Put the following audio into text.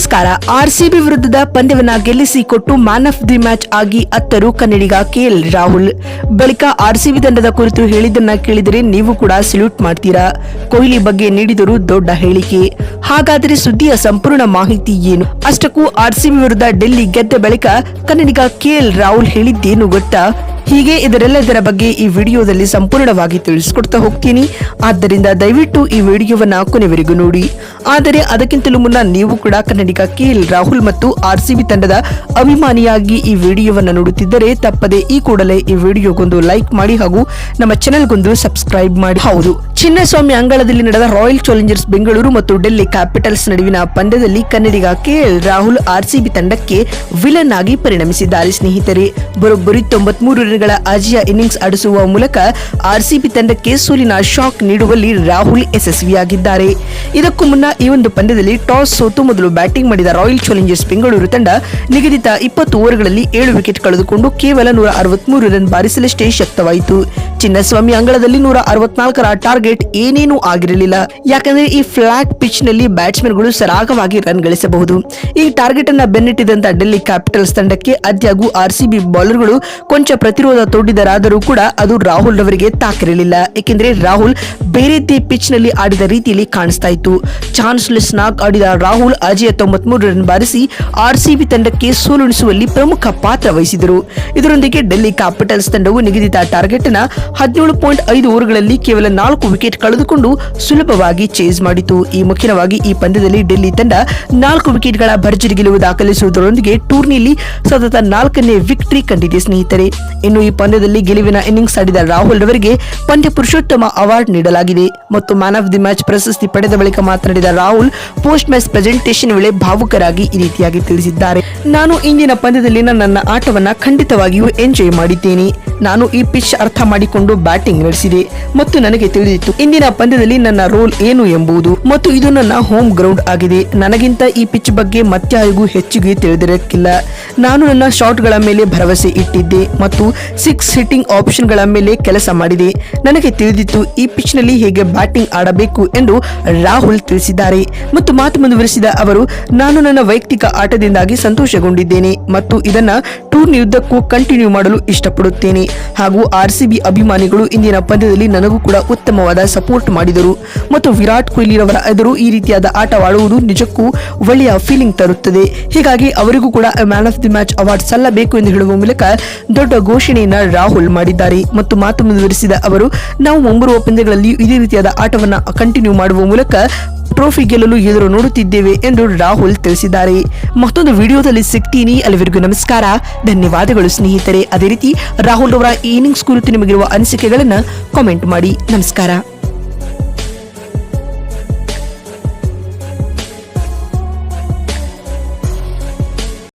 ನಮಸ್ಕಾರ ಆರ್ಸಿಬಿ ವಿರುದ್ಧದ ಪಂದ್ಯವನ್ನ ಗೆಲ್ಲಿಸಿ ಕೊಟ್ಟು ಮ್ಯಾನ್ ಆಫ್ ದಿ ಮ್ಯಾಚ್ ಆಗಿ ಅತ್ತರು ಕನ್ನಡಿಗ ಕೆಎಲ್ ರಾಹುಲ್. ಬಳಿಕ ಆರ್ಸಿಬಿ ತಂಡದ ಕುರಿತು ಹೇಳಿದ್ದನ್ನ ಕೇಳಿದರೆ ನೀವು ಕೂಡ ಸಲ್ಯೂಟ್ ಮಾಡ್ತೀರಾ? ಕೊಹ್ಲಿ ಬಗ್ಗೆ ನೀಡಿದರು ದೊಡ್ಡ ಹೇಳಿಕೆ. ಹಾಗಾದರೆ ಸುದ್ದಿಯ ಸಂಪೂರ್ಣ ಮಾಹಿತಿ ಏನು? ಅಷ್ಟಕ್ಕೂ ಆರ್ಸಿಬಿ ವಿರುದ್ಧ ಡೆಲ್ಲಿ ಗೆದ್ದ ಬಳಿಕ ಕನ್ನಡಿಗ ಕೆಎಲ್ ರಾಹುಲ್ ಹೇಳಿದ್ದೇನು ಗೊತ್ತಾ? ಹೀಗೆ ಇದರೆಲ್ಲದರ ಬಗ್ಗೆ ಈ ವಿಡಿಯೋದಲ್ಲಿ ಸಂಪೂರ್ಣವಾಗಿ ತಿಳಿಸ್ಕೊಡ್ತಾ ಹೋಗ್ತೀನಿ. ಆದ್ದರಿಂದ ದಯವಿಟ್ಟು ಈ ವಿಡಿಯೋವನ್ನ ಕೊನೆವರೆಗೂ ನೋಡಿ. ಆದರೆ ಅದಕ್ಕಿಂತಲೂ ಮುನ್ನ ನೀವು ಕೂಡ ಕನ್ನಡಿಗ ಕೆಎಲ್ ರಾಹುಲ್ ಮತ್ತು ಆರ್ಸಿಬಿ ತಂಡದ ಅಭಿಮಾನಿಯಾಗಿ ಈ ವಿಡಿಯೋವನ್ನು ನೋಡುತ್ತಿದ್ದರೆ ತಪ್ಪದೆ ಈ ಕೂಡಲೇ ಈ ವಿಡಿಯೋಗೊಂದು ಲೈಕ್ ಮಾಡಿ ಹಾಗೂ ನಮ್ಮ ಚಾನೆಲ್ಗೊಂದು ಸಬ್ಸ್ಕ್ರೈಬ್ ಮಾಡಿ. ಹೌದು. ಚಿನ್ನಸ್ವಾಮಿ ಅಂಗಳದಲ್ಲಿ ನಡೆದ ರಾಯಲ್ ಚಾಲೆಂಜರ್ಸ್ ಬೆಂಗಳೂರು ಮತ್ತು ಡೆಲ್ಲಿ ಕ್ಯಾಪಿಟಲ್ಸ್ ನಡುವಿನ ಪಂದ್ಯದಲ್ಲಿ ಕನ್ನಡಿಗ ಕೆಎಲ್ ರಾಹುಲ್ ಆರ್ಸಿಬಿ ತಂಡಕ್ಕೆ ವಿಲನ್ ಆಗಿ ಪರಿಣಮಿಸಿದ್ದಾರೆ. ಸ್ನೇಹಿತರೆ, ಬರೋಬ್ಬರಿ ತೊಂಬತ್ಮೂರು ರನ್ಗಳ ಅಜಯ ಇನ್ನಿಂಗ್ಸ್ ಆಡಿಸುವ ಮೂಲಕ ಆರ್ಸಿಬಿ ತಂಡಕ್ಕೆ ಸೋಲಿನ ಶಾಕ್ ನೀಡುವಲ್ಲಿ ರಾಹುಲ್ ಯಶಸ್ವಿಯಾಗಿದ್ದಾರೆ. ಇದಕ್ಕೂ ಮುನ್ನ ಈ ಒಂದು ಪಂದ್ಯದಲ್ಲಿ ಟಾಸ್ ಸೋತು ಮೊದಲು ಬ್ಯಾಟಿಂಗ್ ಮಾಡಿದ ರಾಯಲ್ ಚಾಲೆಂಜರ್ಸ್ ಬೆಂಗಳೂರು ತಂಡ ನಿಗದಿತ ಇಪ್ಪತ್ತು ಓವರ್ಗಳಲ್ಲಿ ಏಳು ವಿಕೆಟ್ ಕಳೆದುಕೊಂಡು ಕೇವಲ ನೂರ ಅರವತ್ಮೂರು ರನ್ ಬಾರಿಸಲಷ್ಟೇ ಶಕ್ತವಾಯಿತು. ಚಿನ್ನಸ್ವಾಮಿ ಅಂಗಳದಲ್ಲಿ ನೂರ ಅರವತ್ನಾಲ್ಕರ ಟಾರ್ಗೆಟ್ ಏನೇನೂ ಆಗಿರಲಿಲ್ಲ. ಯಾಕಂದ್ರೆ ಈ ಫ್ಲಾಟ್ ಪಿಚ್ನಲ್ಲಿ ಬ್ಯಾಟ್ಸ್ಮನ್ಗಳು ಸರಾಗವಾಗಿ ರನ್ ಗಳಿಸಬಹುದು. ಈ ಟಾರ್ಗೆಟ್ ಅನ್ನ ಬೆನ್ನಿಟ್ಟಿದಂತ ಡೆಲ್ಲಿ ಕ್ಯಾಪಿಟಲ್ಸ್ ತಂಡಕ್ಕೆ ಅದ್ಯಾಗೂ ಆರ್ಸಿಬಿ ಬೌಲರ್ಗಳು ಕೊಂಚ ಪ್ರತಿರೋಧ ತೋಡಿದರಾದರೂ ಕೂಡ ಅದು ರಾಹುಲ್ ರವರಿಗೆ ತಾಕಿರಲಿಲ್ಲ. ಏಕೆಂದ್ರೆ ರಾಹುಲ್ ಬೇರೆ ಪಿಚ್ನಲ್ಲಿ ಆಡಿದ ರೀತಿಯಲ್ಲಿ ಕಾಣಿಸ್ತಾ ಇತ್ತು. ಚಾನ್ಸ್ಲೆಸ್ ನಾಕ್ ಆಡಿದ ರಾಹುಲ್ ಅಜಯ ತೊಂಬತ್ಮೂರು ರನ್ ಬಾರಿಸಿ ಆರ್ಸಿಬಿ ತಂಡಕ್ಕೆ ಸೋಲುಣಿಸುವಲ್ಲಿ ಪ್ರಮುಖ ಪಾತ್ರ ವಹಿಸಿದರು. ಇದರೊಂದಿಗೆ ಡೆಲ್ಲಿ ಕ್ಯಾಪಿಟಲ್ಸ್ ತಂಡವು ನಿಗದಿತ ಟಾರ್ಗೆಟ್ನ ಹದಿನೇಳು ಪಾಯಿಂಟ್ ಐದು ಓವರ್ಗಳಲ್ಲಿ ಕೇವಲ ನಾಲ್ಕು ವಿಕೆಟ್ ಕಳೆದುಕೊಂಡು ಸುಲಭವಾಗಿ ಚೇಸ್ ಮಾಡಿತು. ಈ ಮುಖ್ಯವಾಗಿ ಈ ಪಂದ್ಯದಲ್ಲಿ ಡೆಲ್ಲಿ ತಂಡ ನಾಲ್ಕು ವಿಕೆಟ್ಗಳ ಭರ್ಜರಿ ಗೆಲುವು ದಾಖಲಿಸುವುದರೊಂದಿಗೆ ಟೂರ್ನಿಯಲ್ಲಿ ಸತತ ನಾಲ್ಕನೇ ವಿಕ್ಟರಿ ಕಂಡಿದೆ ಸ್ನೇಹಿತರೆ. ಇನ್ನು ಈ ಪಂದ್ಯದಲ್ಲಿ ಗೆಲುವಿನ ಇನ್ನಿಂಗ್ಸ್ ಆಡಿದ ರಾಹುಲ್ ರವರಿಗೆ ಪಂದ್ಯ ಪುರುಷೋತ್ತಮ ಅವಾರ್ಡ್ ನೀಡಲಾಗಿದೆ. ಮತ್ತು ಮ್ಯಾನ್ ಆಫ್ ದಿ ಮ್ಯಾಚ್ ಪ್ರಶಸ್ತಿ ಪಡೆದ ಬಳಿಕ ಮಾತನಾಡಿದ ರಾಹುಲ್ ಪೋಸ್ಟ್ ಮ್ಯಾಚ್ ಪ್ರೆಸೆಂಟೇಷನ್ ವೇಳೆ ಭಾವುಕರಾಗಿ ಈ ರೀತಿಯಾಗಿ ತಿಳಿಸಿದ್ದಾರೆ. ನಾನು ಇಂದಿನ ಪಂದ್ಯದಲ್ಲಿನ ನನ್ನ ಆಟವನ್ನ ಖಂಡಿತವಾಗಿಯೂ ಎಂಜಾಯ್ ಮಾಡಿದ್ದೇನೆ. ನಾನು ಈ ಪಿಚ್ ಅರ್ಥ ಮಾಡಿಕೊಂಡು ಬ್ಯಾಟಿಂಗ್ ನಡೆಸಿದೆ. ಮತ್ತು ನನಗೆ ತಿಳಿದಿತ್ತು, ಇಂದಿನ ಪಂದ್ಯದಲ್ಲಿ ನನ್ನ ರೋಲ್ ಏನು ಎಂಬುದು. ಮತ್ತು ಇದು ನನ್ನ ಹೋಮ್ ಗ್ರೌಂಡ್ ಆಗಿದೆ. ನನಗಿಂತ ಈ ಪಿಚ್ ಬಗ್ಗೆ ಮತ್ತಾರಿಗೂ ಹೆಚ್ಚಿಗೆ ತಿಳಿದಿರಕ್ಕಿಲ್ಲ. ನಾನು ನನ್ನ ಶಾಟ್ಗಳ ಮೇಲೆ ಭರವಸೆ ಇಟ್ಟಿದ್ದೆ ಮತ್ತು ಸಿಕ್ಸ್ ಹಿಟ್ಟಿಂಗ್ ಆಪ್ಷನ್ಗಳ ಮೇಲೆ ಕೆಲಸ ಮಾಡಿದೆ. ನನಗೆ ತಿಳಿದಿತ್ತು, ಈ ಪಿಚ್ನಲ್ಲಿ ಹೇಗೆ ಬ್ಯಾಟಿಂಗ್ ಆಡಬೇಕು ಎಂದು ರಾಹುಲ್ ತಿಳಿಸಿದ್ದಾರೆ ಮತ್ತು ಮಾತು ಮುಂದುವರಿಸಿದ ಅವರು, ನಾನು ನನ್ನ ವೈಯಕ್ತಿಕ ಆಟದಿಂದಾಗಿ ಸಂತೋಷಗೊಂಡಿದ್ದೇನೆ ಮತ್ತು ಇದನ್ನ ಟೂರ್ನಿ ಯುದ್ಧಕ್ಕೂ ಕಂಟಿನ್ಯೂ ಮಾಡಲು ಇಷ್ಟಪಡುತ್ತೇನೆ. ಹಾಗೂ ಆರ್ಸಿಬಿ ಅಭಿಮಾನಿಗಳು ಇಂದಿನ ಪಂದ್ಯದಲ್ಲಿ ನನಗೂ ಕೂಡ ಉತ್ತಮವಾದ ಸಪೋರ್ಟ್ ಮಾಡಿದರು. ಮತ್ತು ವಿರಾಟ್ ಕೊಹ್ಲಿರವರ ಎದುರು ಈ ರೀತಿಯಾದ ಆಟವಾಡುವುದು ನಿಜಕ್ಕೂ ಒಳ್ಳೆಯ ಫೀಲಿಂಗ್ ತರುತ್ತದೆ. ಹೀಗಾಗಿ ಅವರಿಗೂ ಕೂಡ man of the match award ಸಲ್ಲಬೇಕು ಎಂದು ಹೇಳುವ ಮೂಲಕ ದೊಡ್ಡ ಘೋಷಣೆಯನ್ನ ರಾಹುಲ್ ಮಾಡಿದ್ದಾರೆ. ಮತ್ತು ಮಾತು ಮುಂದುವರಿಸಿದ ಅವರು, ನಾವು ಮುಂಬರುವ ಪಂದ್ಯಗಳಲ್ಲಿ ಇದೇ ರೀತಿಯಾದ ಆಟವನ್ನು ಕಂಟಿನ್ಯೂ ಮಾಡುವ ಮೂಲಕ ಟ್ರೋಫಿ ಗೆಲ್ಲಲು ಎದುರು ನೋಡುತ್ತಿದ್ದೇವೆ ಎಂದು ರಾಹುಲ್ ತಿಳಿಸಿದ್ದಾರೆ. ಮತ್ತೊಂದು ವಿಡಿಯೋದಲ್ಲಿ ಸಿಗ್ತೀನಿ. ಅಲ್ಲಿವರೆಗೂ ನಮಸ್ಕಾರ. ಧನ್ಯವಾದಗಳು ಸ್ನೇಹಿತರೆ. ಅದೇ ರೀತಿ ರಾಹುಲ್ ಅವರ ಈ ಇನ್ನಿಂಗ್ಸ್ ಕುರಿತು ನಿಮಗಿರುವ ಅನಿಸಿಕೆಗಳನ್ನು ಕಾಮೆಂಟ್ ಮಾಡಿ. ನಮಸ್ಕಾರ.